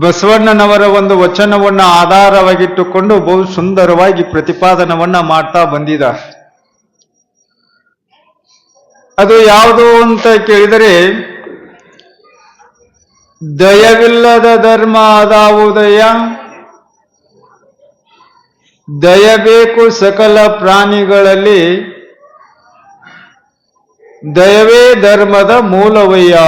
ಬಸವಣ್ಣನವರ ಒಂದು ವಚನವನ್ನು ಆಧಾರವಾಗಿಟ್ಟುಕೊಂಡು ಬಹು ಸುಂದರವಾಗಿ ಪ್ರತಿಪಾದನವನ್ನ ಮಾಡ್ತಾ ಬಂದಿದ. ಅದು ಯಾವುದು ಅಂತ ಕೇಳಿದರೆ, ದಯವಿಲ್ಲದ ಧರ್ಮ ಅದಾವುದಯ ದಯಬೇಕು ಸಕಲ ಪ್ರಾಣಿಗಳಲ್ಲಿ, ದಯವೇ ಧರ್ಮದ ಮೂಲವಯ್ಯ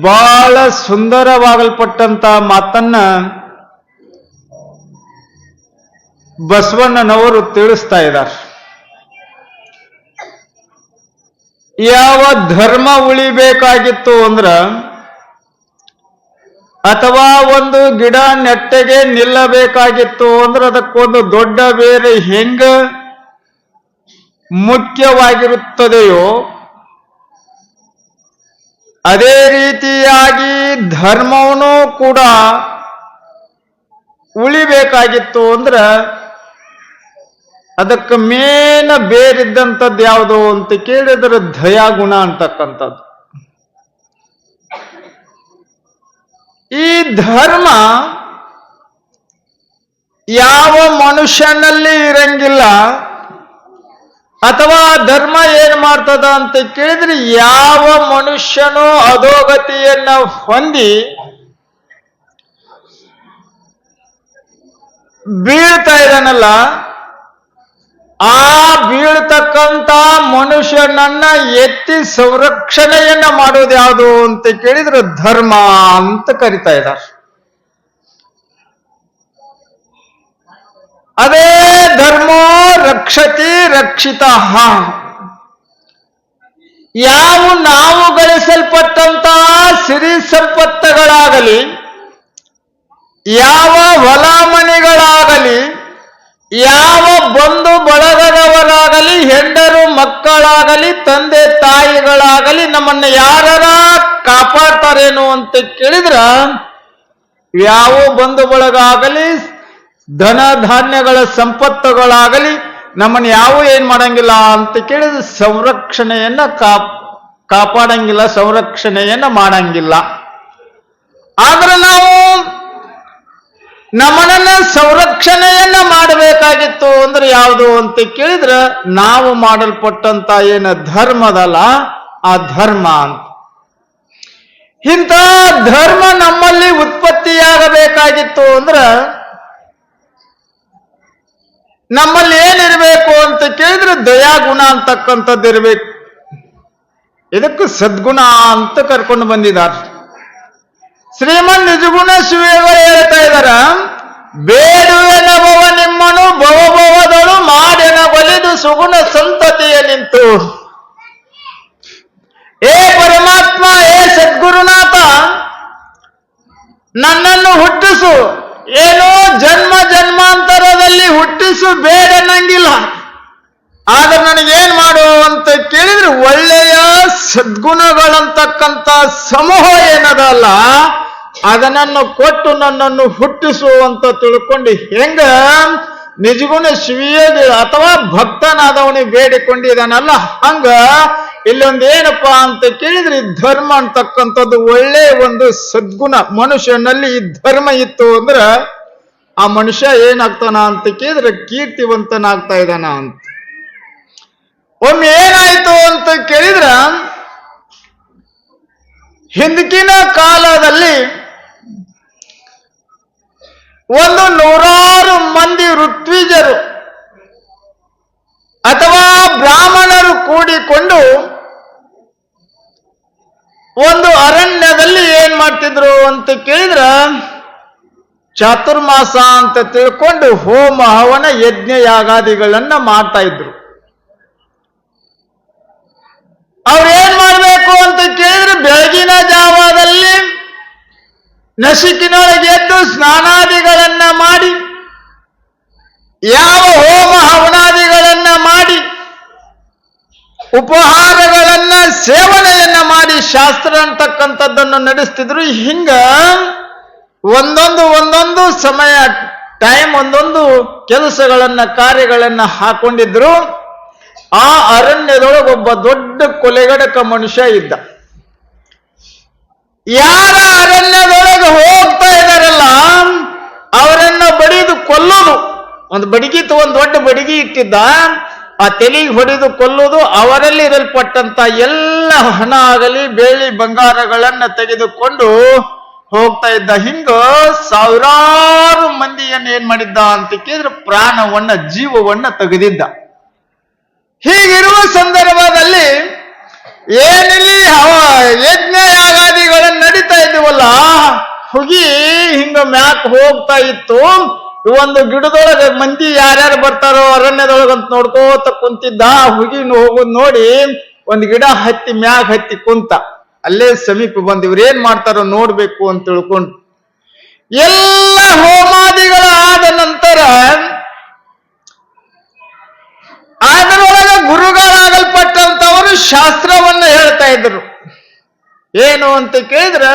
ಬಹಳ ಸುಂದರವಾಗಲ್ಪಟ್ಟಂತ ಮಾತನ್ನ ಬಸವಣ್ಣನವರು ತಿಳಿಸ್ತಾ ಇದ್ದಾರೆ. ಯಾವ ಧರ್ಮ ಉಳಿಬೇಕಾಗಿತ್ತು ಅಂದ್ರ ಅಥವಾ ಒಂದು ಗಿಡ ನೆಟ್ಟಗೆ ನಿಲ್ಲಬೇಕಾಗಿತ್ತು ಅಂದ್ರೆ ಅದಕ್ಕೊಂದು ದೊಡ್ಡ ಬೇರೆ ಹೆಂಗ ಮುಖ್ಯವಾಗಿರುತ್ತದೆಯೋ ಅದೇ ರೀತಿಯಾಗಿ ಧರ್ಮವೂ ಕೂಡ ಉಳಿಬೇಕಾಗಿತ್ತು ಅಂದ್ರ ಅದಕ್ಕೆ ಮೇನ ಬೇರಿದ್ದಂಥದ್ದು ಯಾವುದು ಅಂತ ಕೇಳಿದ್ರೆ ದಯಾಗುಣ ಅಂತಕ್ಕಂಥದ್ದು. ಈ ಧರ್ಮ ಯಾವ ಮನುಷ್ಯನಲ್ಲಿ ಇರಂಗಿಲ್ಲ ಅಥವಾ ಧರ್ಮ ಏನ್ ಮಾಡ್ತದ ಅಂತ ಕೇಳಿದ್ರೆ ಯಾವ ಮನುಷ್ಯನು ಅಧೋಗತಿಯನ್ನ ಹೊಂದಿ ಬೀಳ್ತಾ ಇದ್ದಾನಲ್ಲ, ಆ ಬೀಳ್ತಕ್ಕಂತ ಮನುಷ್ಯನನ್ನ ಎತ್ತಿ ಸಂರಕ್ಷಣೆಯನ್ನ ಮಾಡೋದು ಯಾವುದು ಅಂತ ಕೇಳಿದ್ರೆ ಧರ್ಮ ಅಂತ ಕರಿತಾ ಇದ್ದಾರೆ. ಅದೇ ಧರ್ಮೋ ರಕ್ಷತಿ ರಕ್ಷಿತ. ಯಾವ ನಾವು ಗಳಿಸಲ್ಪಟ್ಟಂತಹ ಸಿರಿ ಸಂಪತ್ತುಗಳಾಗಲಿ, ಯಾವ ಹೊಲ ಮನೆಗಳಾಗಲಿ ಯಾವ ಬಂಧು ಬಳಗದವರಾಗಲಿ, ಹೆಂಡರು ಮಕ್ಕಳಾಗಲಿ, ತಂದೆ ತಾಯಿಗಳಾಗಲಿ, ನಮ್ಮನ್ನ ಯಾರ ಕಾಪಾಡ್ತಾರೇನು ಅಂತ ಕೇಳಿದ್ರ, ಯಾವ ಬಂಧು ಬಳಗ ಆಗಲಿ, ಧನ ಧಾನ್ಯಗಳ ಸಂಪತ್ತುಗಳಾಗಲಿ ನಮ್ಮನ್ನ ಯಾವ ಏನು ಮಾಡಂಗಿಲ್ಲ ಅಂತ ಕೇಳಿದ್ರೆ ಸಂರಕ್ಷಣೆಯನ್ನ ಕಾಪ್, ಕಾಪಾಡಂಗಿಲ್ಲ, ಸಂರಕ್ಷಣೆಯನ್ನ ಮಾಡಂಗಿಲ್ಲ. ಆದ್ರೆ ನಾವು ನಮ್ಮನ್ನ ಸಂರಕ್ಷಣೆಯನ್ನ ಮಾಡಬೇಕಾಗಿತ್ತು ಅಂದ್ರೆ ಯಾವುದು ಅಂತ ಕೇಳಿದ್ರೆ ನಾವು ಮಾಡಲ್ಪಟ್ಟಂತ ಏನ ಧರ್ಮದಲ್ಲ, ಆ ಧರ್ಮ ಅಂತ. ಇಂಥ ಧರ್ಮ ನಮ್ಮಲ್ಲಿ ಉತ್ಪತ್ತಿಯಾಗಬೇಕಾಗಿತ್ತು ಅಂದ್ರ ನಮ್ಮಲ್ಲಿ ಏನಿರಬೇಕು ಅಂತ ಕೇಳಿದ್ರೆ ದಯಾಗುಣ ಅಂತಕ್ಕಂಥದ್ದು ಇರಬೇಕು ಇದಕ್ಕೆ ಸದ್ಗುಣ ಅಂತ ಕರ್ಕೊಂಡು ಬಂದಿದ್ದಾರೆ. ಶ್ರೀಮನ್ ನಿಜಗುಣ ಶಿವಗಳು ಹೇಳ್ತಾ ಇದಾರ ಬೇಡುವೆನಬವ ನಿಮ್ಮನು ಭವಭವದಳು ಮಾಡಿನ ಬಲಿದು ಸುಗುಣ ಸಂತತಿಯ ನಿಂತು. ಏ ಪರಮಾತ್ಮ, ಏ ಸದ್ಗುರುನಾಥ, ನನ್ನನ್ನು ಹುಟ್ಟಿಸು. ಏನೋ ಜನ್ಮ ಜನ್ಮಾಂತರದಲ್ಲಿ ಹುಟ್ಟಿಸು ಬೇಡನಂಗಿಲ್ಲ ಆದ್ರೆ ನನಗೇನ್ ಮಾಡು ಅಂತ ಕೇಳಿದ್ರೆ ಒಳ್ಳೆಯ ಸದ್ಗುಣಗಳಂತಕ್ಕಂಥ ಸಮೂಹ ಏನದಲ್ಲ ಅದನ್ನು ಕೊಟ್ಟು ನನ್ನನ್ನು ಹುಟ್ಟಿಸು ಅಂತ ತಿಳ್ಕೊಂಡು ಹೆಂಗ ನಿಜಗುಣ ಶಿವಿಯ ಅಥವಾ ಭಕ್ತನಾದವನಿಗೆ ಬೇಡಿಕೊಂಡಿದ್ದಾನಲ್ಲ, ಹಂಗ ಇಲ್ಲೊಂದು ಏನಪ್ಪ ಅಂತ ಕೇಳಿದ್ರೆ ಈ ಧರ್ಮ ಅಂತಕ್ಕಂಥದ್ದು ಒಳ್ಳೆ ಒಂದು ಸದ್ಗುಣ. ಮನುಷ್ಯನಲ್ಲಿ ಈ ಧರ್ಮ ಇತ್ತು ಅಂದ್ರ ಆ ಮನುಷ್ಯ ಏನಾಗ್ತಾನ ಅಂತ ಕೇಳಿದ್ರೆ ಕೀರ್ತಿವಂತನಾಗ್ತಾ ಇದ್ದಾನ ಅಂತ. ಒಮ್ಮೆ ಏನಾಯ್ತು ಅಂತ ಕೇಳಿದ್ರ ಹಿಂದಿನ ಕಾಲದಲ್ಲಿ ಒಂದು ನೂರಾರು ಮಂದಿ ಋತ್ವಿಜರು ಅಥವಾ ಬ್ರಾಹ್ಮಣರು ಕೂಡಿಕೊಂಡು ಒಂದು ಅರಣ್ಯದಲ್ಲಿ ಏನ್ ಮಾಡ್ತಿದ್ರು ಅಂತ ಕೇಳಿದ್ರ, ಚಾತುರ್ಮಾಸ ಅಂತ ತಿಳ್ಕೊಂಡು ಹೋಮ ಹವನ ಯಜ್ಞ ಯಾಗಾದಿಗಳನ್ನ ಮಾಡ್ತಾ ಇದ್ರು. ಅವ್ರು ಏನ್ ಮಾಡ್ಬೇಕು ಅಂತ ಕೇಳಿದ್ರೆ, ಬೆಳಗಿನ ಜಾವದಲ್ಲಿ ನಸಿಕಿನೊಳಗೆ ಎದ್ದು ಸ್ನಾನಾದಿಗಳನ್ನ ಮಾಡಿ, ಯಾವ ಹೋಮ ಹವನಾದಿಗಳನ್ನ ಮಾಡಿ ಉಪಹಾರಗಳನ್ನ, ಸೇವನೆಯನ್ನ ಮಾಡಿ ಶಾಸ್ತ್ರ ಅಂತಕ್ಕಂಥದ್ದನ್ನು ನಡೆಸ್ತಿದ್ರು. ಹಿಂಗ ಒಂದೊಂದು ಒಂದೊಂದು ಸಮಯ ಟೈಮ್ ಒಂದೊಂದು ಕೆಲಸಗಳನ್ನ, ಕಾರ್ಯಗಳನ್ನ ಹಾಕೊಂಡಿದ್ರು. ಆ ಅರಣ್ಯದೊಳಗೆ ಒಬ್ಬ ದೊಡ್ಡ ಕೊಲೆಗಡಕ ಮನುಷ್ಯ ಇದ್ದ. ಯಾರ ಅರಣ್ಯದೊಳಗೆ ಹೋಗ್ತಾ ಇದಾರಲ್ಲ ಅವರನ್ನ ಬಡಿದು ಕೊಲ್ಲೋದು. ಒಂದು ಬಡಿಗಿತ್ತು ಒಂದು ದೊಡ್ಡ ಬಡಿಗಿ ಇಟ್ಟಿದ್ದ. ಆ ತೆಲಿಗೆ ಹೊಡೆದು ಕೊಲ್ಲುವುದು ಅವರಲ್ಲಿ ಇರಲ್ಪಟ್ಟಂತ ಎಲ್ಲ ಹಣ ಆಗಲಿ ಬೆಳ್ಳಿ ಬಂಗಾರಗಳನ್ನ ತೆಗೆದುಕೊಂಡು ಹೋಗ್ತಾ ಇದ್ದ ಹಿಂಗ ಸಾವಿರಾರು ಮಂದಿಯನ್ನು ಏನ್ ಮಾಡಿದ್ದ ಅಂತ ಕೇಳಿದ್ರೆ ಪ್ರಾಣವನ್ನ, ಜೀವವನ್ನ ತೆಗೆದಿದ್ದ. ಹೀಗಿರುವ ಸಂದರ್ಭದಲ್ಲಿ ಏನಿಲ್ಲಿ ಯಜ್ಞ ಯಾಗಾದಿಗಳನ್ನ ನಡೀತಾ ಇದ್ದೀವಲ್ಲ ಹುಗಿ ಹಿಂಗ ಮ್ಯಾಕ್ ಹೋಗ್ತಾ ಇತ್ತು. ಒಂದು ಗಿಡದೊಳಗೆ ಮಂದಿ ಯಾರ್ಯಾರು ಬರ್ತಾರೋ ಅರಣ್ಯದೊಳಗೆ ಅಂತ ನೋಡ್ಕೋತ ಕುಂತಿದ್ದ ಹುಗಿ ಹೋಗೋದ್ ನೋಡಿ ಒಂದ್ ಗಿಡ ಹತ್ತಿ ಮ್ಯಾಗ ಹತ್ತಿ ಕುಂತ. ಅಲ್ಲೇ ಸಮೀಪ ಬಂದ್ ಇವ್ರು ಏನ್ ಮಾಡ್ತಾರೋ ನೋಡ್ಬೇಕು ಅಂತ ತಿಳ್ಕೊಂಡು ಎಲ್ಲ ಹೋಮಾದಿಗಳ ಆದ ನಂತರ ಅದರೊಳಗೆ ಗುರುಗಳಾಗಲ್ಪಟ್ಟಂತವರು ಶಾಸ್ತ್ರವನ್ನ ಹೇಳ್ತಾ ಇದ್ರು. ಏನು ಅಂತ ಕೇಳಿದ್ರ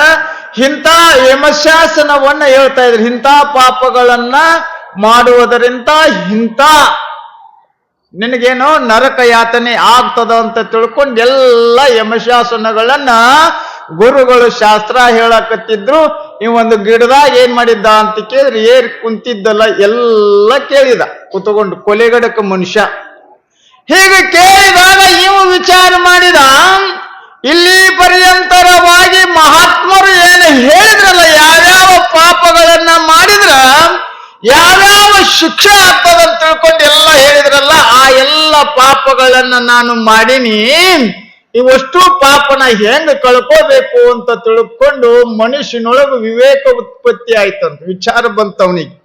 ಇಂಥ ಯಮಶಾಸನವನ್ನ ಹೇಳ್ತಾ ಇದ್ರು. ಇಂಥ ಪಾಪಗಳನ್ನ ಮಾಡುವುದರಿಂದ ಇಂಥ ನಿನಗೇನು ನರಕ ಯಾತನೆ ಆಗ್ತದ ಅಂತ ತಿಳ್ಕೊಂಡು ಎಲ್ಲ ಯಮಶಾಸನಗಳನ್ನ ಗುರುಗಳು ಶಾಸ್ತ್ರ ಹೇಳಕತ್ತಿದ್ರು. ಈ ಒಂದು ಗಿಡದಾಗ ಏನ್ ಮಾಡಿದ್ದ ಅಂತ ಕೇಳಿದ್ರೆ ಏರ್ ಕುಂತಿದ್ದಲ್ಲ ಎಲ್ಲ ಕೇಳಿದ. ಕುತ್ಕೊಂಡು ಕೊಲೆಗಡಕ ಮನುಷ್ಯ. ಹೀಗೆ ಕೇಳಿದಾಗ ಇವು ವಿಚಾರ ಮಾಡಿದ ಇಲ್ಲಿ ಪರ್ಯಂತರವಾಗಿ ಮಹಾತ್ಮರು ಏನು ಹೇಳಿದ್ರಲ್ಲ, ಯಾವ್ಯಾವ ಪಾಪಗಳನ್ನ ಮಾಡಿದ್ರ, ಯಾವ್ಯಾವ ಶಿಕ್ಷೆ ಆಗ್ತದ ಅಂತ ತಿಳ್ಕೊಂಡು ಎಲ್ಲ ಹೇಳಿದ್ರಲ್ಲ, ಆ ಎಲ್ಲ ಪಾಪಗಳನ್ನ ನಾನು ಮಾಡಿನಿ. ಇವಷ್ಟು ಪಾಪನ ಹೆಂಗ್ ಕಳ್ಕೋಬೇಕು ಅಂತ ತಿಳ್ಕೊಂಡು ಮನುಷ್ಯನೊಳಗೆ ವಿವೇಕ ಉತ್ಪತ್ತಿ ಆಯ್ತಂತ. ವಿಚಾರ ಬಂತವನಿಗೆ.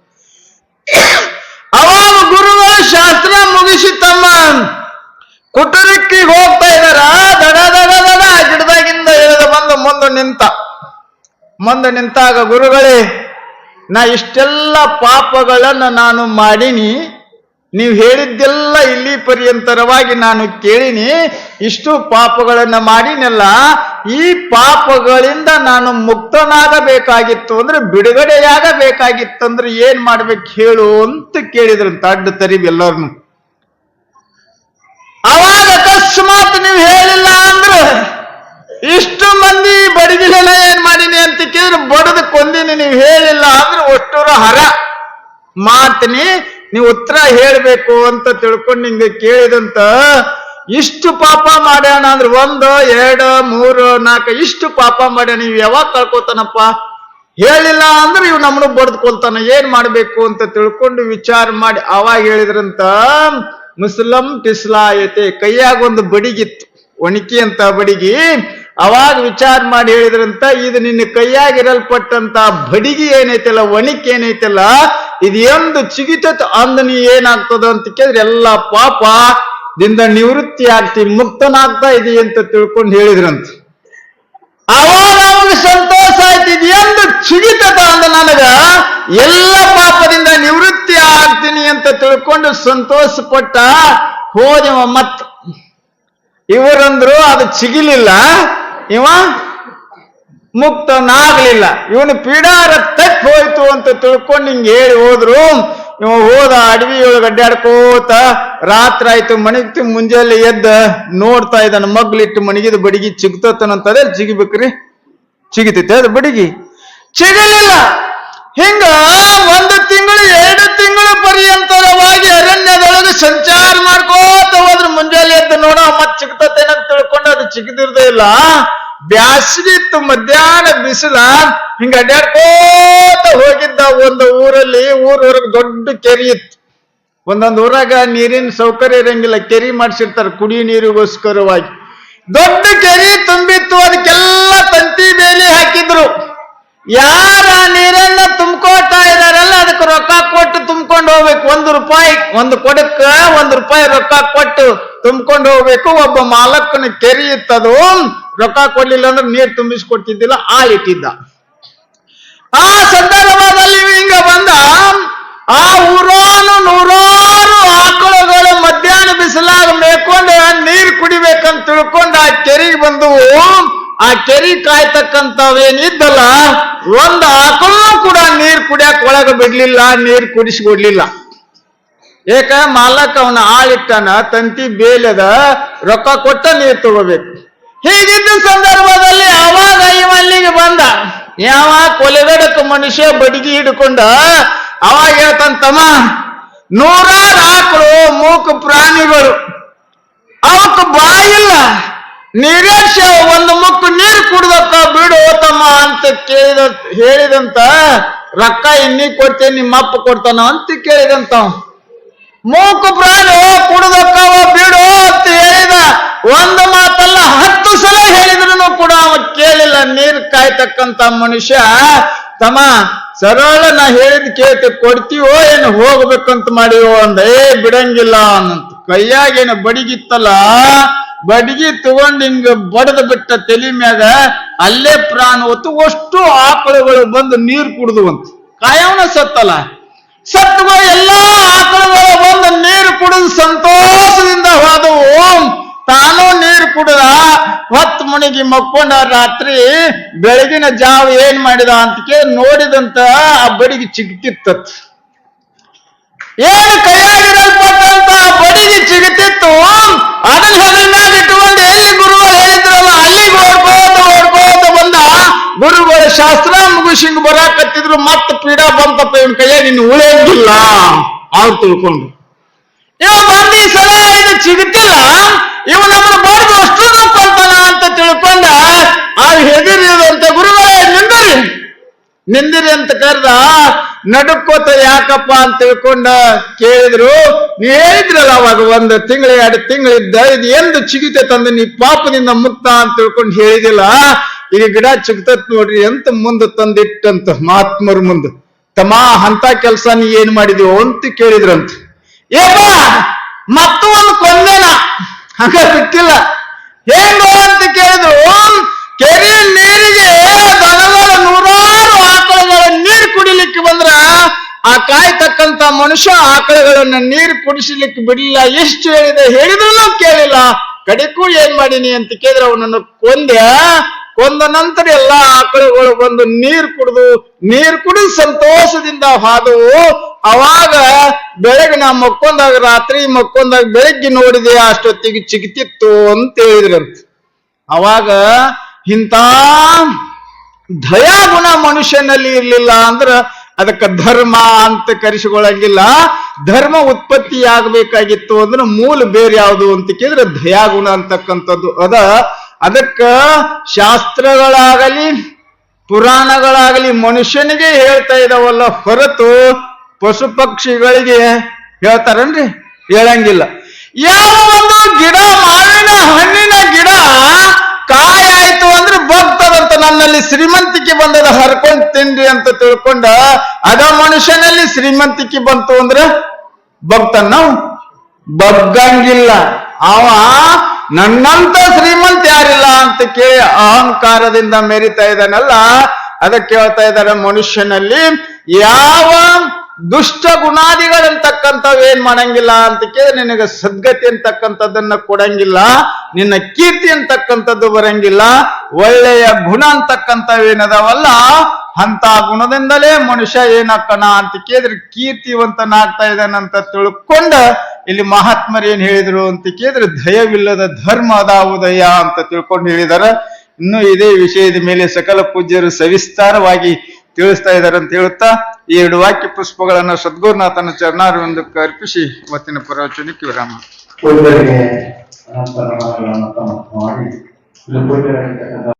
ಅವಾಗ ಗುರುಗಳು ಶಾಸ್ತ್ರ ಮುಗಿಸಿ ತಮ್ಮ ಕುಟುರಕ್ಕೆ ಹೋಗ್ತಾ ಇದಾರ ದಡ ದಡ ಗಿಡದಾಗಿಂದ ಇಳಿದು ಬಂದು ಮುಂದೆ ನಿಂತ. ಮುಂದೆ ನಿಂತಾಗ ಗುರುಗಳೇ, ನಾ ಇಷ್ಟೆಲ್ಲ ಪಾಪಗಳನ್ನು ನಾನು ಮಾಡೀನಿ. ನೀವು ಹೇಳಿದ್ದೆಲ್ಲ ಇಲ್ಲಿ ಪರ್ಯಂತರವಾಗಿ ನಾನು ಕೇಳಿನಿ. ಇಷ್ಟು ಪಾಪಗಳನ್ನು ಮಾಡಿನಲ್ಲ, ಈ ಪಾಪಗಳಿಂದ ನಾನು ಮುಕ್ತನಾಗಬೇಕಾಗಿತ್ತು ಅಂದ್ರೆ ಬಿಡುಗಡೆಯಾಗಬೇಕಾಗಿತ್ತು ಅಂದ್ರೆ ಏನ್ ಮಾಡ್ಬೇಕು ಹೇಳು ಅಂತ ಕೇಳಿದ್ರು ಅಡ್ಡ ತರಿವಿ ಎಲ್ಲರನ್ನು. ಅವಾಗ ಅಕಸ್ಮಾತ್ ನೀವು ಹೇಳಿಲ್ಲ ಅಂದ್ರೆ ಇಷ್ಟು ಮಂದಿ ಬಡಿದಿಲ್ಲ ಏನ್ ಮಾಡೀನಿ ಅಂತ ಕೇಳಿದ್ರೆ ಬಡದು ಕೊಂದಿನಿ ನೀವು ಹೇಳಿಲ್ಲ ಅಂದ್ರೆ ಒಟ್ಟೂರ ಹರ. ಮಾತಿನಿ, ನೀವು ಉತ್ತರ ಹೇಳಬೇಕು ಅಂತ ತಿಳ್ಕೊಂಡು ನಿಂಗೆ ಕೇಳಿದಂತ ಇಷ್ಟು ಪಾಪ ಮಾಡ್ಯಾಣ ಅಂದ್ರೆ ಒಂದು, ಎರಡು, ಮೂರು, ನಾಲ್ಕು, ಇಷ್ಟು ಪಾಪ ಮಾಡ್ಯಾಣ ನೀವು ಯಾವಾಗ ಕಳ್ಕೊತಾನಪ್ಪ? ಹೇಳಿಲ್ಲ ಅಂದ್ರೆ ಇವ್ ನಮ್ಮನ್ನು ಬಡ್ದ್ಕೊಳ್ತಾನ. ಏನ್ ಮಾಡ್ಬೇಕು ಅಂತ ತಿಳ್ಕೊಂಡು ವಿಚಾರ ಮಾಡಿ ಅವಾಗ ಹೇಳಿದ್ರಂತ, ಮುಸ್ಲಂ ಟಿಸ್ಲಾಯತೆ. ಕೈಯಾಗ ಒಂದು ಬಡಿಗಿತ್ತು, ಒಣಕಿ ಅಂತ ಬಡಿಗಿ. ಅವಾಗ ವಿಚಾರ ಮಾಡಿ ಹೇಳಿದ್ರಂತ, ಇದು ನಿನ್ನ ಕೈಯಾಗಿರಲ್ಪಟ್ಟಂತ ಬಡಿಗೆ ಏನೈತಲ್ಲ, ಒಣಿಕೆ ಏನೈತಲ್ಲ, ಇದು ಎಂದು ಚಿಗಿತತ್, ಅಂದ ನೀ ಏನಾಗ್ತದ ಅಂತ ಕೇಳಿದ್ರೆ, ಎಲ್ಲ ಪಾಪ ದಿಂದ ನಿವೃತ್ತಿ ಆಗ್ತಿ ಮುಕ್ತನಾಗ್ತಾ ಇದೀ ಅಂತ ತಿಳ್ಕೊಂಡು ಹೇಳಿದ್ರಂತ. ಅವಾಗ ಅವನು ಸಂತೋಷ ಆಯ್ತಿದ್ ಎಂದು ಚಿಗಿತದ ಅಂದ ನನಗ, ಎಲ್ಲ ಪಾಪದಿಂದ ನಿವೃತ್ತಿ ಆಗ್ತೀನಿ ಅಂತ ತಿಳ್ಕೊಂಡು ಸಂತೋಷ ಪಟ್ಟ ಹೋದವ ಮತ್. ಇವರಂದ್ರು ಅದು ಚಿಗಿಲಿಲ್ಲ. ಇವ ಮುಕ್ತನಾಗ್ಲಿಲ್ಲ. ಇವನು ಪೀಡಾರ ತಪ್ಪಿ ಹೋಯ್ತು ಅಂತ ತಿಳ್ಕೊಂಡು ಹಿಂಗೆ ಹೇಳಿ ಹೋದ್ರು. ಇವ ಹೋದ ಅಡವಿಯೊಳಗೆ ಅಡ್ಡಾಡ್ಕೋತ ರಾತ್ರಿ ಆಯ್ತು ಮಣಿಗ್ತಿ ಮುಂಜಾನೆ ಎದ್ದ ನೋಡ್ತಾ ಇದ್ದಾನ. ಮಗ್ಲಿಟ್ಟು ಮಣಿಗಿದ ಬಡಿಗಿ ಚಿಗ್ತತನಂತದೆ ಚಿಗಿಬೇಕ್ರಿ ಚಿಗಿತೈತೆ ಅದು ಬಡಿಗಿ. ಚಿಗಲಿಲ್ಲ ಹಿಂಗ ಒಂದು ತಿಂಗಳು, ಎರಡು ತಿಂಗಳು ಪರ್ಯಂತರವಾಗಿ ಅರಣ್ಯದೊಳಗೆ ಸಂಚಾರ ಮಾಡ್ಕೋತ ಹೋದ್ರೆ ಮುಂಜಾನೆ ಎದ್ದು ನೋಡ ಮತ್ ಅಂತ ತಿಳ್ಕೊಂಡು ಅದು ಚಿಕ್ಕದಿರ್ದೇ ಇಲ್ಲ. ಬ್ಯಾಸಗಿ ಇತ್ತು ಮಧ್ಯಾಹ್ನ ಬಿಸಿಲ, ಹಿಂಗ ಅಡ್ಡಾಡ್ಕೋತ ಹೋಗಿದ್ದ ಒಂದು ಊರಲ್ಲಿ ಊರೊಳಗೆ ದೊಡ್ಡ ಕೆರೆ ಇತ್ತು. ಒಂದೊಂದು ಊರಾಗ ನೀರಿನ ಸೌಕರ್ಯ ಇರಂಗಿಲ್ಲ, ಕೆರಿ ಮಾಡಿಸಿರ್ತಾರೆ ಕುಡಿ ನೀರಿಗೋಸ್ಕರವಾಗಿ. ದೊಡ್ಡ ಕೆರೆ ತುಂಬಿತ್ತು, ಅದಕ್ಕೆಲ್ಲ ತಂತಿ ಬೇಲಿ ಹಾಕಿದ್ರು. ಯಾರ ನೀರೆಲ್ಲ ತುಂಬ್ಕೋತಾ ಇದಾರಲ್ಲ ಅದಕ್ಕೆ ರೊಕ್ಕ ಕೊಟ್ಟು ತುಂಬ್ಕೊಂಡು ಹೋಗ್ಬೇಕು. ಒಂದು ರೂಪಾಯಿ, ಒಂದು ಕೊಡಕ್ಕ ಒಂದು ರೂಪಾಯಿ ರೊಕ್ಕ ಕೊಟ್ಟು ತುಂಬ್ಕೊಂಡು ಹೋಗ್ಬೇಕು. ಒಬ್ಬ ಮಾಲಕನ ಕೆರೆ ಇತ್ತದು ರೊಕ್ಕ ಕೊಡ್ಲಿಲ್ಲ ಅಂದ್ರೆ ನೀರು ತುಂಬಿಸ್ಕೊಡ್ತಿದ್ದಿಲ್ಲ ಆಳಿಟ್ಟಿದ್ದ ಆ ಸಂದರ್ಭದಲ್ಲಿ ಹಿಂಗ ಬಂದ. ಆ ಊರಾನು ನೂರಾರು ಆಕಳುಗಳು ಮಧ್ಯಾಹ್ನ ಬಿಸಿಲಾಗ ಮೇಕೊಂಡು ನೀರ್ ಕುಡಿಬೇಕಂತ ತಿಳ್ಕೊಂಡು ಆ ಕೆರೆಗೆ ಬಂದವು ಆ ಕೆರಿ ಕಾಯ್ತಕ್ಕಂಥವೇನಿದ್ದಲ್ಲ, ಒಂದು ಆಕಳು ಕೂಡ ನೀರ್ ಕುಡಿಯಕ್ ಒಳಗ ಬಿಡ್ಲಿಲ್ಲ, ನೀರ್ ಕುಡಿಸ್ಕೊಡ್ಲಿಲ್ಲ. ಏಕ ಮಾಲಕ್ ಅವನ ಆಳಿಟ್ಟನ ತಂತಿ ಬೇಲದ ರೊಕ್ಕ ಕೊಟ್ಟ ನೀರ್ ತಗೋಬೇಕು. ಹೀಗಿದ್ದ ಸಂದರ್ಭದಲ್ಲಿ ಅವಾಗ ಇವಲ್ಲಿಗೆ ಬಂದ. ಯಾವ ಕೊಲೆಗಡಕ ಮನುಷ್ಯ ಬಡಿಗೆ ಹಿಡ್ಕೊಂಡ, ಅವಾಗ ಹೇಳ್ತಾನ, ತಮ್ಮ, ನೂರಾರು ಆಕಳು ಮೂಕು ಪ್ರಾಣಿಗಳು. ಅವಕ್ಕ ಬಾಯಿಲ್ಲ. ನೀರೇಶ ಒಂದು ಮುಕ್ಕು ನೀರು ಕುಡ್ದಕ್ಕ ಬಿಡು ತಮ್ಮ ಅಂತ ಕೇಳಿದ, ಹೇಳಿದಂತ, ರೊಕ್ಕ ಇನ್ನಿ ಕೊಡ್ತೇನೆ ನಿಮ್ಮಪ್ಪ ಕೊಡ್ತಾನ ಅಂತ ಕೇಳಿದಂತ. ಮೂಕು ಪ್ರಾಣಿ, ಕುಡ್ದಕ್ಕವ ಬಿಡು ಅಂತ ಹೇಳಿದ, ಒಂದು ಮಾತಲ್ಲ, ಹತ್ತು ಸಲ ಹೇಳಿದ್ರು ಕೂಡ ಅವ ಕೇಳಿಲ್ಲ ನೀರು ಕಾಯ್ತಕ್ಕಂತ ಮನುಷ್ಯ, ತಮ್ಮ, ಸರಳ ನಾ ಹೇಳಿದ ಕೇಳ್ತಿ ಕೊಡ್ತೀವೋ ಏನು, ಹೋಗ್ಬೇಕಂತ ಮಾಡಿವೋ ಅಂದ, ಏ, ಬಿಡಂಗಿಲ್ಲ ಅನ್ನಂತ ಕೈಯಾಗೇನು ಬಡಿಗಿತ್ತಲ್ಲ ಬಡಿಗಿ ತಗೊಂಡ್ ಹಿಂಗ ಬಡದ ಬಿಟ್ಟ ತಲೆ ಮ್ಯಾಗ ಅಲ್ಲೇ ಪ್ರಾಣ ಹೊತ್ತು ಅಷ್ಟು ಆಕಳುಗಳು ಬಂದು ನೀರ್ ಅಂತ ಕಾಯವನ ಸತ್ತಲ್ಲ. ಸತ್ವ ಎಲ್ಲಾ ಆಕಳುಗಳು ಬಂದು ನೀರು ಕುಡಿದು ಸಂತೋಷದಿಂದ ಹೋದವು. ತಾನು ನೀರು ಕುಡಿದ ಹೊತ್ತು ಮುಣಿಗಿ ಮಕ್ಕೊಂಡ ರಾತ್ರಿ ಬೆಳಗಿನ ಜಾವ ಏನ್ ಮಾಡಿದ ಅಂತ ಕೇಳಿ ನೋಡಿದಂತ ಆ ಬಡಿಗೆ ಚಿಗ್ತಿತ್ತತ್. ಏನು ಕೈಯಾಗಿರಲ್ಪಟ್ಟಂತ? ಬಡಿಗೆ ಚಿಗತಿತ್ತು ಅದನ್ನ ಹೆಗಲ್ನಾಗ ಇಟ್ಟುಕೊಂಡು ಎಲ್ಲಿ ಗುರುಗಳು ಹೇಳಿದ್ರಲ್ಲ, ಅಲ್ಲಿಗೆ ಓಡ್ಕೋತ ಓಡ್ಕೋತ ಬಂದ ಗುರುಗಳು ಶಾಸ್ತ್ರ ಮುಗಿಸಿಂಗ್ ಬರಾಕತ್ತಿದ್ರು, ಮತ್ತೆ ಪೀಡಾ ಬಂತಪ್ಪ ಇವನ್ ಕೈಯಾಗ ಇನ್ನು ಉಳಿಯಂಗಿಲ್ಲ ಅವ್ರು ತಿಳ್ಕೊಂಡು. ಇವ ಬಂದಿ ಸಲ ಇದು ಸಿಗುತ್ತಿಲ್ಲ. ಇವ ನಮ್ಮನ್ನ ಬಡ್ದು ಅಷ್ಟು ಕೊಲ್ತಾನ ಅಂತ ತಿಳ್ಕೊಂಡ, ಆ ಹೆದರಿದಂತ ಗುರುಗಳೇ, ನಿಂದರಿ. ನಿಂದಿರಿ ಅಂತ ಕರೆದ ನಡುಕೋತ ಯಾಕಪ್ಪ ಅಂತ ತಿಳ್ಕೊಂಡ ಕೇಳಿದ್ರು, ನೀ ಹೇಳಿದ್ರಲ್ಲ ಅವಾಗ ಒಂದು ತಿಂಗಳು, ಎರಡು ತಿಂಗಳಿದ್ದ ಇದು ಎಂದು ಚಿಗಿತೆ ತಂದು ನೀ ಪಾಪದಿಂದ ಮುಕ್ತ ಅಂತ ತಿಳ್ಕೊಂಡು ಹೇಳಿದಿಲ್ಲ. ಈಗ ಗಿಡ ಚಿಗ್ತತ್ ನೋಡ್ರಿ ಅಂತ ಮುಂದೆ ತಂದಿಟ್ಟಂತ ಮಹಾತ್ಮರ ಮುಂದೆ. ತಮ್ಮ ಅಂತ ಕೆಲಸ ನೀ ಏನ್ ಮಾಡಿದೀವೋ ಅಂತ ಕೇಳಿದ್ರಂತ. ಏಪ ಮತ್ತು ಒಂದು ಕೊಂದೇನ. ಹಂಗ ಬಿಟ್ಟಿಲ್ಲ. ಹೇಗೋ ಅಂತ ಕೇಳಿದ್ರು ಕೆರೆ ನೀರಿಗೆ ದನಗಳು ನೂರಾರು ಆಕಳುಗಳ ನೀರು ಕುಡಿಲಿಕ್ಕೆ ಬಂದ್ರ ಆ ಕಾಯ್ತಕ್ಕಂತ ಮನುಷ್ಯ ಆಕಳುಗಳನ್ನ ನೀರು ಕುಡಿಸಲಿಕ್ಕೆ ಬಿಡಲಿಲ್ಲ. ಎಷ್ಟು ಹೇಳಿದೆ ಹೇಳಿದ್ರು ಕೇಳಿಲ್ಲ. ಕಡೆಗೂ ಏನ್ ಮಾಡೀನಿ ಅಂತ ಕೇಳಿದ್ರೆ ಅವನನ್ನು ಕೊಂದೆ. ಕೊಂದ ನಂತರ ಎಲ್ಲಾ ಆಕಳುಗಳು ಬಂದು ನೀರು ಕುಡಿದು ನೀರು ಕುಡಿದು ಸಂತೋಷದಿಂದ ಹಾದವು ಅವಾಗ ಬೆಳಗ್ಗೆ ನಾ ಮಕ್ಕೊಂದಾಗ ರಾತ್ರಿ ಮಕ್ಕೊಂದಾಗ ಬೆಳಗ್ಗೆ ನೋಡಿದೆ ಅಷ್ಟೊತ್ತಿಗೆ ಚಿಗಿತಿತ್ತು ಅಂತ ಹೇಳಿದ್ರಂತ. ಅವಾಗ ಇಂಥ ದಯಾಗುಣ ಮನುಷ್ಯನಲ್ಲಿ ಇರ್ಲಿಲ್ಲ ಅಂದ್ರ ಅದಕ್ಕೆ ಧರ್ಮ ಅಂತ ಕರೆಸಿಕೊಳ್ಳಂಗಿಲ್ಲ. ಧರ್ಮ ಉತ್ಪತ್ತಿ ಆಗಬೇಕಾಗಿತ್ತು ಅಂದ್ರೆ ಮೂಲ ಬೇರೆ ಯಾವುದು ಅಂತ ಕೇಳಿದ್ರೆ ದಯಾಗುಣ ಅಂತಕ್ಕಂಥದ್ದು. ಅದ, ಅದಕ್ಕ ಶಾಸ್ತ್ರಗಳಾಗಲಿ, ಪುರಾಣಗಳಾಗಲಿ ಮನುಷ್ಯನಿಗೆ ಹೇಳ್ತಾ ಇದಾವಲ್ಲ, ಹೊರತು ಪಶು ಪಕ್ಷಿಗಳಿಗೆ ಹೇಳ್ತಾರನ್ರಿ? ಹೇಳಂಗಿಲ್ಲ. ಯಾವ ಒಂದು ಗಿಡ ಮಾವಿನ ಹಣ್ಣಿನ ಗಿಡ ಕಾಯಿ ಆಯ್ತು ಅಂದ್ರೆ ಭಕ್ತರಂತ ನನ್ನಲ್ಲಿ ಶ್ರೀಮಂತಿಕೆ ಬಂದದ ಹರ್ಕೊಂಡ್ ತಿನ್ರಿ ಅಂತ ತಿಳ್ಕೊಂಡ ಅದ ಮನುಷ್ಯನಲ್ಲಿ ಶ್ರೀಮಂತಿಕೆ ಬಂತು ಅಂದ್ರೆ ನಾವು ಬಗ್ಗಂಗಿಲ್ಲ. ಅವ ನನ್ನಂತ ಶ್ರೀಮಂತ ಯಾರಿಲ್ಲ ಅಂತ ಕೇ ಅಹಂಕಾರದಿಂದ ಮೆರಿತಾ ಇದ್ದಾನಲ್ಲ, ಅದಕ್ಕೆ ಹೇಳ್ತಾ ಇದ್ದಾರೆ ಮನುಷ್ಯನಲ್ಲಿ ಯಾವ ದುಷ್ಟ ಗುಣಾದಿಗಳಂತಕ್ಕಂಥವ್ ಏನ್ ಮಾಡಂಗಿಲ್ಲ ಅಂತ ಕೇಳಿ ನಿನಗೆ ಸದ್ಗತಿ ಅಂತಕ್ಕಂಥದ್ದನ್ನ ಕೊಡಂಗಿಲ್ಲ, ನಿನ್ನ ಕೀರ್ತಿ ಅಂತಕ್ಕಂಥದ್ದು ಬರಂಗಿಲ್ಲ, ಒಳ್ಳೆಯ ಗುಣ ಅಂತಕ್ಕಂಥವೇನದವಲ್ಲ ಅಂತ ಗುಣದಿಂದಲೇ ಮನುಷ್ಯ ಏನಕ್ಕನ ಅಂತ ಕೇಳಿದ್ರೆ ಕೀರ್ತಿವಂತನಾಗ್ತಾ ಇದ್ದಾನಂತ ತಿಳ್ಕೊಂಡ ಇಲ್ಲಿ ಮಹಾತ್ಮರು ಏನ್ ಹೇಳಿದ್ರು ಅಂತ ಕೇಳಿದ್ರೆ ದಯವಿಲ್ಲದ ಧರ್ಮ ಅದಾವುದಯ ಅಂತ ತಿಳ್ಕೊಂಡು ಹೇಳಿದಾರ. ಇನ್ನು ಇದೇ ವಿಷಯದ ಮೇಲೆ ಸಕಲ ಪೂಜ್ಯರು ಸವಿಸ್ತಾರವಾಗಿ ತಿಳಿಸ್ತಾ ಇದ್ದಾರೆ ಅಂತ ಹೇಳುತ್ತಾ, ಈ ಎರಡು ವಾಕ್ಯ ಪುಷ್ಪಗಳನ್ನ ಸದ್ಗುರುನಾಥನ ಚರಣಾರವಿಂದಕ್ಕೆ ಅರ್ಪಿಸಿ ಇವತ್ತಿನ ಪ್ರವಚನಕ್ಕೆ ವಿರಾಮ. ಮಾಡಿ